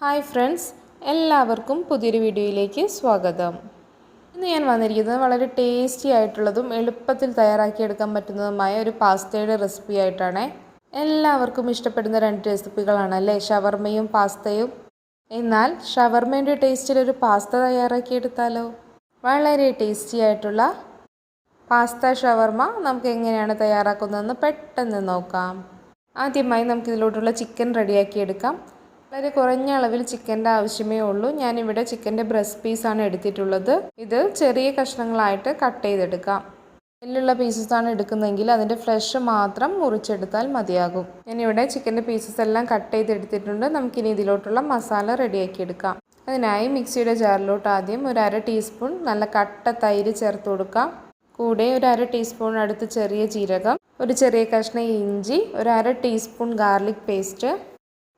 Hi friends എല്ലാവർക്കും പുതിയൊരു വീഡിയോയിലേക്ക് സ്വാഗതം. ഇന്ന് ഞാൻ വന്നിരിക്കുന്നത് വളരെ ടേസ്റ്റി ആയിട്ടുള്ളതും എളുപ്പത്തിൽ തയ്യാറാക്കിയെടുക്കാൻ പറ്റുന്നതുമായ ഒരു പാസ്തയുടെ റെസിപ്പി ആയിട്ടാണ്. എല്ലാവർക്കും ഇഷ്ടപ്പെടുന്ന രണ്ട് റെസിപ്പികളാണ് അല്ലേ? ഷവർമയും പാസ്തയും. എന്നാൽ ഷവർമയുടെ ടേസ്റ്റിൽ ഒരു പാസ്ത തയ്യാറാക്കിയെടുത്താലോ വളരെ ടേസ്റ്റി ആയിട്ടുള്ള പാസ്ത ഷവർമ നമുക്ക് എങ്ങനെയാണ് തയ്യാറാക്കുന്നതെന്ന് പെട്ടെന്ന് നോക്കാം. ആദ്യമായി നമുക്കിതിലോട്ടുള്ള ചിക്കൻ റെഡിയാക്കി എടുക്കാം. വളരെ കുറഞ്ഞ അളവിൽ ചിക്കന്റെ ആവശ്യമേ ഉള്ളൂ. ഞാനിവിടെ ചിക്കന്റെ ബ്രസ്റ്റ് പീസാണ് എടുത്തിട്ടുള്ളത്. ഇത് ചെറിയ കഷ്ണങ്ങളായിട്ട് കട്ട് ചെയ്തെടുക്കാം. എല്ലുള്ള പീസസ് ആണ് എടുക്കുന്നതെങ്കിൽ അതിന്റെ ഫ്ലഷ് മാത്രം മുറിച്ചെടുത്താൽ മതിയാകും. ഞാനിവിടെ ചിക്കന്റെ പീസസ് എല്ലാം കട്ട് ചെയ്തെടുത്തിട്ടുണ്ട്. നമുക്കിനി ഇതിലോട്ടുള്ള മസാല റെഡിയാക്കി എടുക്കാം അതിനായി മിക്സിയുടെ ജാറിലോട്ട് ആദ്യം ഒരു അര ടീസ്പൂൺ നല്ല കട്ട തൈര് ചേർത്ത് കൊടുക്കാം. കൂടെ ഒരു അര ടീസ്പൂൺ അടുത്ത് ചെറിയ ജീരകം ഒരു ചെറിയ കഷ്ണം ഇഞ്ചി ഒരു അര teaspoon garlic paste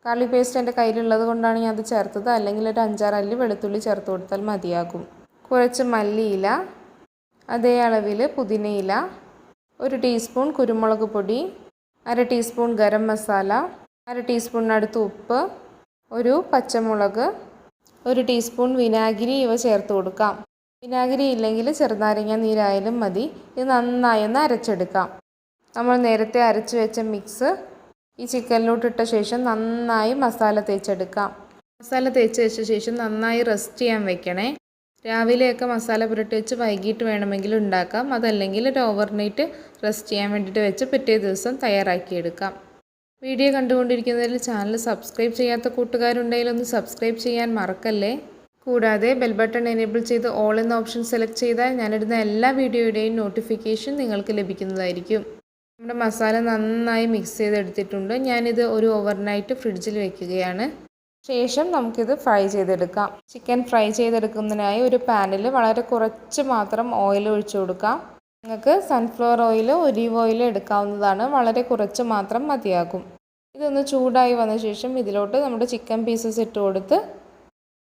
garlic paste എന്റെ കയ്യിലുള്ളത് കൊണ്ടാണ് ഞാൻ അത് ചേർത്തത്. അല്ലെങ്കിൽ ഒരു അഞ്ചാറ് അല്ലി വെളുത്തുള്ളി ചേർത്ത് കൊടുത്താൽ മതിയാകും. കുറച്ച് മല്ലിയില അതേ അളവിൽ പുതിനയില ഒരു ടീസ്പൂൺ കുരുമുളക് പൊടി അര ടീസ്പൂൺ ഗരം മസാല അര ടീസ്പൂണിനടുത്ത് ഉപ്പ് ഒരു പച്ചമുളക് ഒരു ടീസ്പൂൺ വിനാഗിരി ഇവ ചേർത്ത് കൊടുക്കാം. വിനാഗിരി ഇല്ലെങ്കിൽ ചെറുനാരങ്ങ നീരായാലും മതി. ഇത് നന്നായി ഒന്ന് അരച്ചെടുക്കാം. നമ്മൾ നേരത്തെ അരച്ച് വെച്ച മിക്സ് ഈ ചിക്കനിലോട്ട് ഇട്ട ശേഷം നന്നായി മസാല തേച്ചെടുക്കാം. മസാല തേച്ച് വെച്ച ശേഷം നന്നായി റെസ്റ്റ് ചെയ്യാൻ വെക്കണേ. രാവിലെയൊക്കെ മസാല പുരട്ടി വെച്ച് വൈകിട്ട് വേണമെങ്കിൽ ഉണ്ടാക്കാം. അതല്ലെങ്കിൽ ഒരു ഓവർനൈറ്റ് റെസ്റ്റ് ചെയ്യാൻ വേണ്ടിയിട്ട് വെച്ച് പിറ്റേ ദിവസം തയ്യാറാക്കിയെടുക്കാം വീഡിയോ കണ്ടുകൊണ്ടിരിക്കുന്നതിൽ ചാനൽ സബ്സ്ക്രൈബ് ചെയ്യാത്ത കൂട്ടുകാരുണ്ടെങ്കിൽ ഒന്ന് സബ്സ്ക്രൈബ് ചെയ്യാൻ മറക്കല്ലേ? കൂടാതെ ബെൽ ബട്ടൺ എനേബിൾ ചെയ്ത് ഓൾ എന്ന ഓപ്ഷൻ സെലക്ട് ചെയ്താൽ ഞാനിടുന്ന എല്ലാ വീഡിയോയുടെയും നോട്ടിഫിക്കേഷൻ നിങ്ങൾക്ക് ലഭിക്കുന്നതായിരിക്കും. നമ്മുടെ മസാല നന്നായി മിക്സ് ചെയ്തെടുത്തിട്ടുണ്ട്. ഞാനിത് ഒരു ഓവർനൈറ്റ് ഫ്രിഡ്ജിൽ വെക്കുകയാണ്. ശേഷം നമുക്കിത് ഫ്രൈ ചെയ്തെടുക്കാം. ചിക്കൻ ഫ്രൈ ചെയ്തെടുക്കുന്നതിനായി ഒരു പാനിൽ വളരെ കുറച്ച് മാത്രം ഓയിൽ ഒഴിച്ചു കൊടുക്കാം. നിങ്ങൾക്ക് സൺഫ്ലവർ ഓയിൽ ഒലീവ് ഓയിൽ എടുക്കാവുന്നതാണ്. വളരെ കുറച്ച് മാത്രം മതിയാകും. ഇതൊന്ന് ചൂടായി വന്ന ശേഷം ഇതിലോട്ട് നമ്മുടെ ചിക്കൻ പീസസ് ഇട്ട് കൊടുത്ത്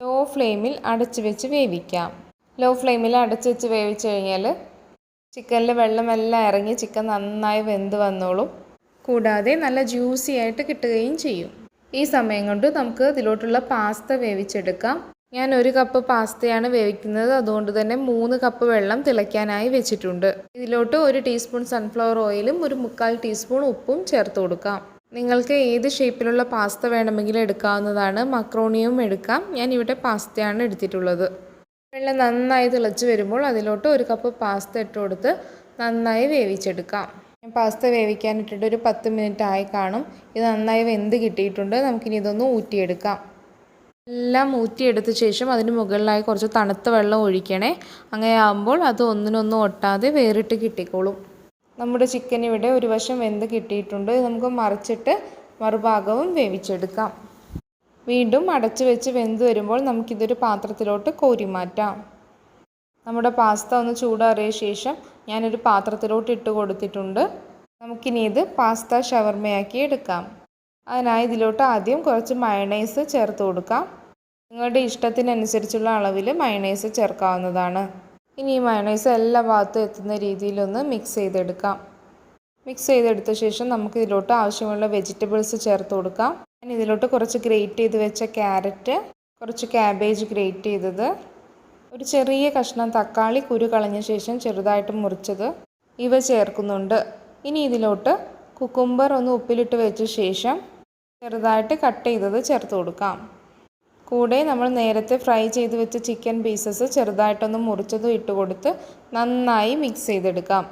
ലോ ഫ്ലെയിമിൽ അടച്ചു വെച്ച് വേവിക്കാം. ലോ ഫ്ലെയിമിൽ അടച്ചു വെച്ച് വേവിച്ച് കഴിഞ്ഞാൽ ചിക്കനിൽ വെള്ളമെല്ലാം ഇറങ്ങി ചിക്കൻ നന്നായി വെന്ത് വന്നോളും. കൂടാതെ നല്ല ജ്യൂസി ആയിട്ട് കിട്ടുകയും ചെയ്യും. ഈ സമയം കൊണ്ട് നമുക്ക് ഇതിലോട്ടുള്ള പാസ്ത വേവിച്ചെടുക്കാം. ഞാൻ ഒരു കപ്പ് പാസ്തയാണ് വേവിക്കുന്നത്. അതുകൊണ്ട് തന്നെ മൂന്ന് കപ്പ് വെള്ളം തിളയ്ക്കാനായി വെച്ചിട്ടുണ്ട്. ഇതിലോട്ട് ഒരു ടീസ്പൂൺ സൺഫ്ലവർ ഓയിലും ഒരു മുക്കാൽ ടീസ്പൂൺ ഉപ്പും ചേർത്ത് കൊടുക്കാം. നിങ്ങൾക്ക് ഏത് ഷേപ്പിലുള്ള പാസ്ത വേണമെങ്കിലും എടുക്കാവുന്നതാണ്. മക്രോണിയും എടുക്കാം. ഞാൻ ഇവിടെ പാസ്തയാണ് എടുത്തിട്ടുള്ളത്. വെള്ളം നന്നായി തിളച്ച് വരുമ്പോൾ അതിലോട്ട് ഒരു കപ്പ് പാസ്ത ഇട്ട് കൊടുത്ത് നന്നായി വേവിച്ചെടുക്കാം. പാസ്ത വേവിക്കാനിട്ടിട്ട് ഒരു പത്ത് മിനിറ്റ് ആയി കാണും. ഇത് നന്നായി വെന്ത് കിട്ടിയിട്ടുണ്ട്. നമുക്കിനി ഇതൊന്ന് ഊറ്റിയെടുക്കാം. എല്ലാം ഊറ്റിയെടുത്ത ശേഷം അതിന് മുകളിലായി കുറച്ച് തണുത്ത വെള്ളം ഒഴിക്കണേ. അങ്ങനെ ആകുമ്പോൾ അത് ഒന്നിനൊന്നും ഒട്ടാതെ വേറിട്ട് കിട്ടിക്കോളും. നമ്മുടെ ചിക്കൻ ഇവിടെ ഒരു വശം വെന്ത് കിട്ടിയിട്ടുണ്ട്. നമുക്ക് മറിച്ചിട്ട് മറുഭാഗവും വേവിച്ചെടുക്കാം. വീണ്ടും അടച്ചു വെച്ച് വെന്ത് വരുമ്പോൾ നമുക്കിതൊരു പാത്രത്തിലോട്ട് കോരി മാറ്റാം നമ്മുടെ പാസ്ത ഒന്ന് ചൂടാറിയ ശേഷം ഞാനൊരു പാത്രത്തിലോട്ട് ഇട്ട് കൊടുത്തിട്ടുണ്ട്. നമുക്കിനി ഇത് പാസ്ത ഷവർമയാക്കി എടുക്കാം. അതിനായി ഇതിലോട്ട് ആദ്യം കുറച്ച് മയണൈസ് ചേർത്ത് കൊടുക്കാം. നിങ്ങളുടെ ഇഷ്ടത്തിനനുസരിച്ചുള്ള അളവിൽ മയണൈസ് ചേർക്കാവുന്നതാണ്. ഇനി ഈ മയണൈസ് എല്ലാ ഭാഗത്തും എത്തുന്ന രീതിയിലൊന്ന് മിക്സ് ചെയ്തെടുക്കാം. മിക്സ് ചെയ്തെടുത്ത ശേഷം നമുക്ക് ഇതിലോട്ട് ആവശ്യമുള്ള വെജിറ്റബിൾസ് ചേർത്ത് കൊടുക്കാം. ഞാൻ ഇതിലോട്ട് കുറച്ച് ഗ്രേറ്റ് ചെയ്ത് വെച്ച ക്യാരറ്റ് കുറച്ച് ക്യാബേജ് ഗ്രേറ്റ് ചെയ്തത്. ഒരു ചെറിയ കഷ്ണം തക്കാളി കുരു കളഞ്ഞ ശേഷം ചെറുതായിട്ട് മുറിച്ചത്. ഇവ ചേർക്കുന്നുണ്ട്. ഇനി ഇതിലോട്ട് കുക്കുംബർ ഒന്ന് ഉപ്പിലിട്ട് വെച്ച ശേഷം ചെറുതായിട്ട് കട്ട് ചെയ്തത് ചേർത്ത് കൊടുക്കാം. കൂടെ നമ്മൾ നേരത്തെ ഫ്രൈ ചെയ്ത് വെച്ച ചിക്കൻ പീസസ് ചെറുതായിട്ടൊന്ന് മുറിച്ചതും ഇട്ട് കൊടുത്ത് നന്നായി മിക്സ് ചെയ്തെടുക്കാം.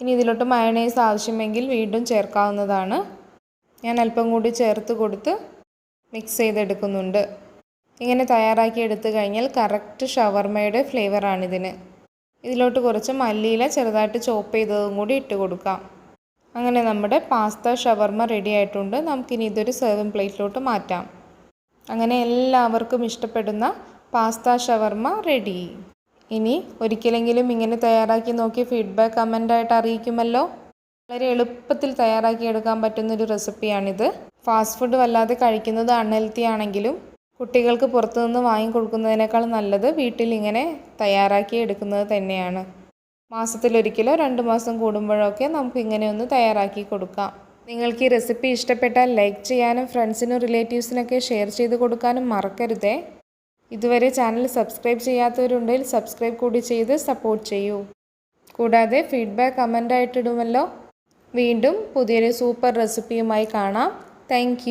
ഇനി ഇതിലോട്ട് മയണൈസ് ആവശ്യമെങ്കിൽ വീണ്ടും ചേർക്കാവുന്നതാണ്. ഞാൻ അല്പം കൂടി ചേർത്ത് കൊടുത്ത് മിക്സ് ചെയ്തെടുക്കുന്നുണ്ട്. ഇങ്ങനെ തയ്യാറാക്കി എടുത്തു കഴിഞ്ഞാൽ കറക്റ്റ് ഷവർമയുടെ ഫ്ലേവറാണിതിന് ഇതിലോട്ട് കുറച്ച് മല്ലിയില ചെറുതായിട്ട് ചോപ്പ് ചെയ്തതും കൂടി ഇട്ട് കൊടുക്കാം. അങ്ങനെ നമ്മുടെ പാസ്ത ഷവർമ റെഡി ആയിട്ടുണ്ട്. നമുക്കിനി ഇതൊരു സെർവിങ് പ്ലേറ്റിലോട്ട് മാറ്റാം. അങ്ങനെ എല്ലാവർക്കും ഇഷ്ടപ്പെടുന്ന പാസ്ത ഷവർമ റെഡി ഇനി ഒരിക്കലെങ്കിലും ഇങ്ങനെ തയ്യാറാക്കി നോക്കി ഫീഡ്ബാക്ക് കമന്റായിട്ട് അറിയിക്കുമല്ലോ. വളരെ എളുപ്പത്തിൽ തയ്യാറാക്കി എടുക്കാൻ പറ്റുന്നൊരു റെസിപ്പിയാണിത്. ഫാസ്റ്റ് ഫുഡ് വല്ലാതെ കഴിക്കുന്നത് അൺഹെൽത്തി ആണെങ്കിലും കുട്ടികൾക്ക് പുറത്തുനിന്ന് വാങ്ങിക്കൊടുക്കുന്നതിനേക്കാൾ നല്ലത് വീട്ടിൽ ഇങ്ങനെ തയ്യാറാക്കി എടുക്കുന്നത് തന്നെയാണ്. മാസത്തിലൊരിക്കലോ രണ്ട് മാസം കൂടുമ്പോഴൊക്കെ നമുക്ക് ഇങ്ങനെ ഒന്ന് തയ്യാറാക്കി കൊടുക്കാം. നിങ്ങൾക്ക് ഈ റെസിപ്പി ഇഷ്ടപ്പെട്ടാൽ ലൈക്ക് ചെയ്യാനും ഫ്രണ്ട്സിനും റിലേറ്റീവ്സിനൊക്കെ ഷെയർ ചെയ്ത് കൊടുക്കാനും മറക്കരുതേ. ഇതുവരെ ചാനൽ സബ്സ്ക്രൈബ് ചെയ്യാത്തവരുണ്ടെങ്കിൽ സബ്സ്ക്രൈബ് കൂടി ചെയ്ത് സപ്പോർട്ട് ചെയ്യൂ. കൂടാതെ ഫീഡ്ബാക്ക് കമന്റ് ഇടുമല്ലോ. വീണ്ടും പുതിയൊരു സൂപ്പർ റെസിപ്പിയുമായി കാണാം. താങ്ക്